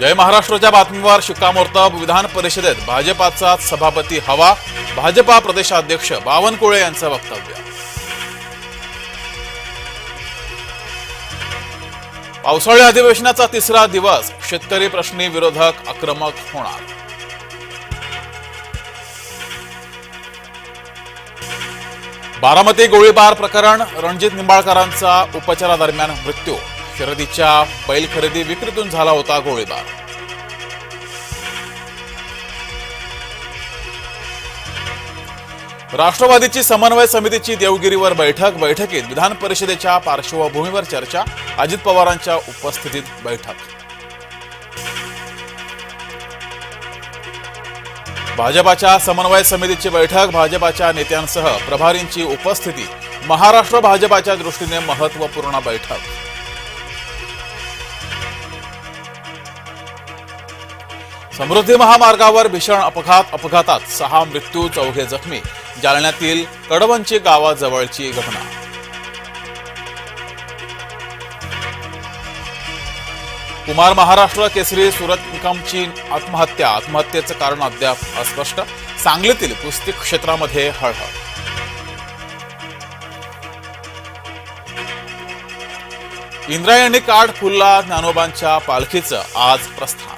जय महाराष्ट्राच्या बातमीवर शिक्कामोर्तब विधान परिषदेत भाजपाचा सभापती हवा भाजपा प्रदेशाध्यक्ष बावनकुळे यांचं वक्तव्य. पावसाळी अधिवेशनाचा तिसरा दिवस शेतकरी प्रश्नी विरोधक आक्रमक होणार. बारामती गोळीबार प्रकरण रणजित निंबाळकरांचा उपचारादरम्यान मृत्यू. शर्यतीच्या बैल खरेदी विक्रीतून झाला होता गोळीबार. राष्ट्रवादीची समन्वय समितीची देवगिरीवर बैठक बैठकीत विधान परिषदेच्या पार्श्वभूमीवर चर्चा अजित पवारांच्या उपस्थितीत बैठक. भाजपाच्या समन्वय समितीची बैठक भाजपाच्या नेत्यांसह प्रभारींची उपस्थिती महाराष्ट्र भाजपाच्या दृष्टीने महत्त्वपूर्ण बैठक. समृद्धी महामार्गावर भीषण अपघात अपघातात सहा मृत्यू चौघे जखमी. जालन्यातील कडवंची गावाजवळची घटना. कुमार महाराष्ट्र केसरी सुरत निकमची आत्महत्या. आत्महत्येचं कारण अद्याप अस्पष्ट. सांगलीतील कुस्ती क्षेत्रामध्ये हळहळ. इंद्रायणी काठ फुलला ज्ञानोबांच्या पालखीचं आज प्रस्थान.